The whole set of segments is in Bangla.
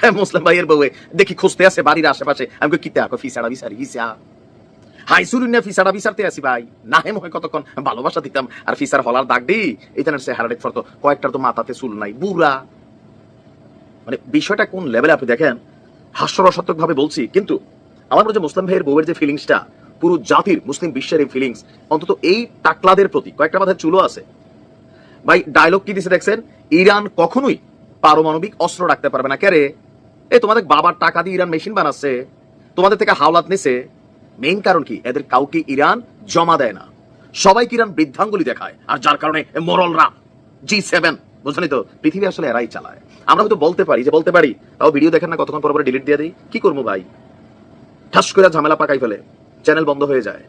হ্যাঁ মুসলিম ভাইয়ের বউয়ে। দেখি খুঁজতে আছে বাড়ির আশেপাশে। আমি কিতে? আকো ফিসাড়া বিসারি গিসা হাই ফিসাড়া বিচারতে আসি ভাই। না হে মহে কতক্ষণ ভালোবাসা দিতাম। আর ফিসার হলার দাগ দি সে কয়েকটার তো মাথাতে চুল নাই। বুড়া। মানে বিষয়টা কোন লেভেলে আপনি দেখেন? হাস্যরসাত্মক ভাবে বলছি, কিন্তু আমার মনে হয় মুসলিম ভাইয়ের বউয়ের যে ফিলিংসটা পুরো জাতির, মুসলিম বিশ্বের এই ফিলিংস অন্তত এই টাকলাদের প্রতি কয়েকটা মাথায় চুলো আছে। ভাই ডায়লগ কি দিছে দেখছেন? ইরান কখনোই পারমাণবিক অস্ত্র রাখতে পারবে না। কেরে এই তোমাদের বাবার টাকা দিয়ে ইরান মেশিন বানাচ্ছে। তোমাদের থেকে হাওলাত নিছে। মেইন কারণ কি? এদের কাউকে ইরান জমা দেয় না। সবাইকে ইরান বৃদ্ধাঙ্গুলি দেখায়। আর যার কারণে মরলরা, জি সেভেন বুঝলি তো? পৃথিবী আসলে এরাই চালায়। আমরা হয়তো বলতে পারি যে, বলতে পারি, তাও ভিডিও দেখেন না, কতক্ষণ পর পরে ডিলিট দিয়ে দিই। কি করব ভাই? ঠাস করে ঝামেলা পাকাই ফেলে। চ্যানেল বন্ধ হয়ে যায়।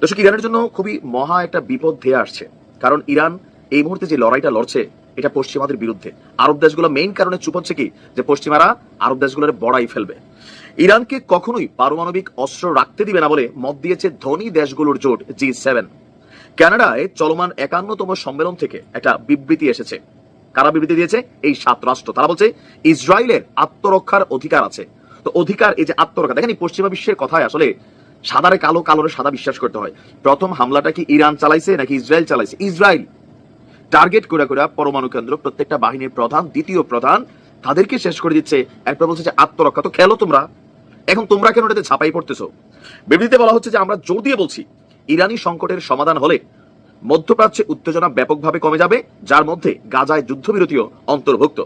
দর্শক, ইরানের জন্য খুবই মহা একটা বিপদ ধেয়ে আসছে। কারণ ইরান এই মুহূর্তে যে লড়াইটা লড়ছে এটা পশ্চিমাদের বিরুদ্ধে। আরব দেশগুলো মেইন কারণে চুপ হচ্ছে কি? যে পশ্চিমারা আরব দেশগুলোর বড়াই ফেলবে। ইরানকে কখনোই পারমাণবিক অস্ত্র রাখতে দিবে না বলে মত দিয়েছে ধনী দেশগুলোর জোট জি সেভেন। কানাডায় চলমান একান্নতম সম্মেলন থেকে একটা বিবৃতি এসেছে। কারা বিবৃতি দিয়েছে? এই সাত রাষ্ট্র। তারা বলছে, ইসরায়েলের আত্মরক্ষার অধিকার আছে। তো অধিকার এই যে আত্মরক্ষা, দেখেন পশ্চিমা বিশ্বের কথায় আসলে সাদারে কালো কালোরে সাদা বিশ্বাস করতে হয়। প্রথম হামলাটা কি ইরান চালাইছে নাকি ইসরায়েল চালাইছে? ইসরায়েল টার্গেট করে করে পরমাণু কেন্দ্র, প্রত্যেকটা বাহিনীর প্রধান, দ্বিতীয় প্রধান, তাদেরকে শেষ করে দিচ্ছে। একবার বলছে যে, আত্মরক্ষা, তো খেলো তোমরা। এখন তোমরা কেন এটাতে ছাপাই পড়তেছো? বিবৃতিতে বলা হচ্ছে যে, আমরা জোর দিয়ে বলছি, ইরানি সংকটের সমাধান হলে মধ্যপ্রাচ্যে উত্তেজনা ব্যাপকভাবে কমে যাবে, যার মধ্যে গাজায় যুদ্ধবিরতিও অন্তর্ভুক্ত।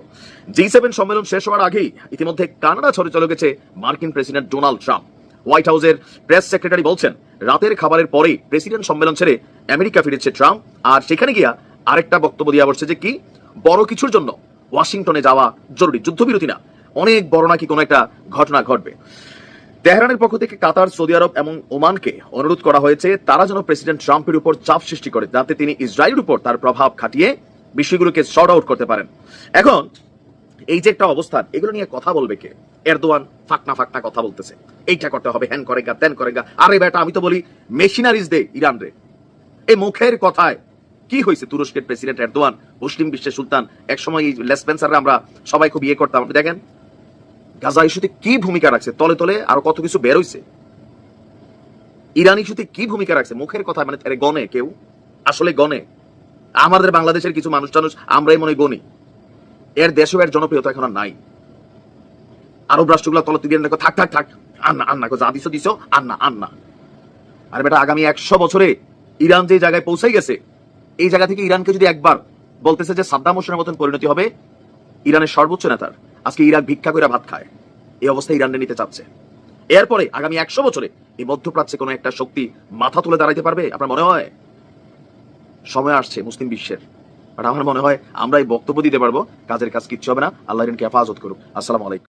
জি সেভেন সম্মেলন শেষ হওয়ার আগেই ইতিমধ্যে কানাডা ছড়ে চলে গেছে মার্কিন প্রেসিডেন্ট ডোনাল্ড ট্রাম্প। হোয়াইট হাউসের প্রেস সেক্রেটারি বলছেন, রাতের খাবারের পরে প্রেসিডেন্ট সম্মেলন ছেড়ে আমেরিকা ফিরেছে ট্রাম্প, আর সেখানে গিয়া আরেকটা বক্তব্য দিয়া বলছে যে কি? বড় কিছুর জন্য ওয়াশিংটনে যাওয়া জরুরি। যুদ্ধবিরতি না। অনেক বড় নাকি কোনো একটা ঘটনা ঘটবে। তেহরানের পক্ষ থেকে কাতার, সৌদি আরব এবং ওমানকে অনুরোধ করা হয়েছে, তারা যেন প্রেসিডেন্ট ট্রাম্পের উপর চাপ সৃষ্টি করে, যাতে তিনি ইসরায়েলের উপর তার প্রভাব খাটিয়ে বিষয়গুলোকে শর্ট আউট করতে পারেন। এখন, এই যে একটা অবস্থান, এগুলো নিয়ে কথা বলবে কে? এরদোয়ান ফাকনা ফাকনা কথা বলতেছে। এইটা করতে হবে, হ্যান করে করেগা, ত্যান করেগা। আরে বেটা, আমি তো বলি, মেশিনারিজ দে ইরান রে। এই মুখের কথায় কি হয়েছে তুরস্কের প্রেসিডেন্ট এরদোয়ান, মুসলিম বিশ্বের সুলতান? একসময় এই লেসপেন্সাররা আমরা সবাই খুব ইয়ে করতাম। আপনি দেখেন, গাজা ইস্যুতে কি ভূমিকা রাখছে? তলে তলে আরও কত কিছু বের হইছে। ইরান ইস্যুতে কি ভূমিকা রাখছে? মুখের কথা মানে গনে কেউ? আসলে গনে আমাদের বাংলাদেশের কিছু মানুষ টানুষ আমরাই মনে গনি এর দেশেও এর জনপ্রিয়তা এখন নাই। আরব রাষ্ট্রগুলো তলতে দিয়ে দেখো, থাক থাক থাক, আন্না আন্না যা দিছো দিছো, আন্না আন্না। আর বেটা, আগামী একশো বছরে ইরান যে জায়গায় পৌঁছে গেছে এই জায়গা থেকে ইরানকে যদি একবার বলতেছে যে সাদ্দাম হোসেনের মতন পরিণতি হবে, ইরানের সর্বোচ্চ নেতার আজকে ইরাক ভিক্ষা করে ভাত খায়। এই অবস্থায় ইরানকে নিতে চাচ্ছে। এরপরে আগামী একশো বছরে এই মধ্যপ্রাচ্যে কোনো একটা শক্তি মাথা তুলে দাঁড়াইতে পারবে, আপনার মনে হয়? সময় আসছে মুসলিম বিশ্বের। বাট আমার মনে হয় আমরা এই বক্তব্য দিতে পারব, কাজের কাজ কিচ্ছু হবে না। আল্লাহ ইরানকে হেফাজত করুক। আসসালামু আলাইকুম।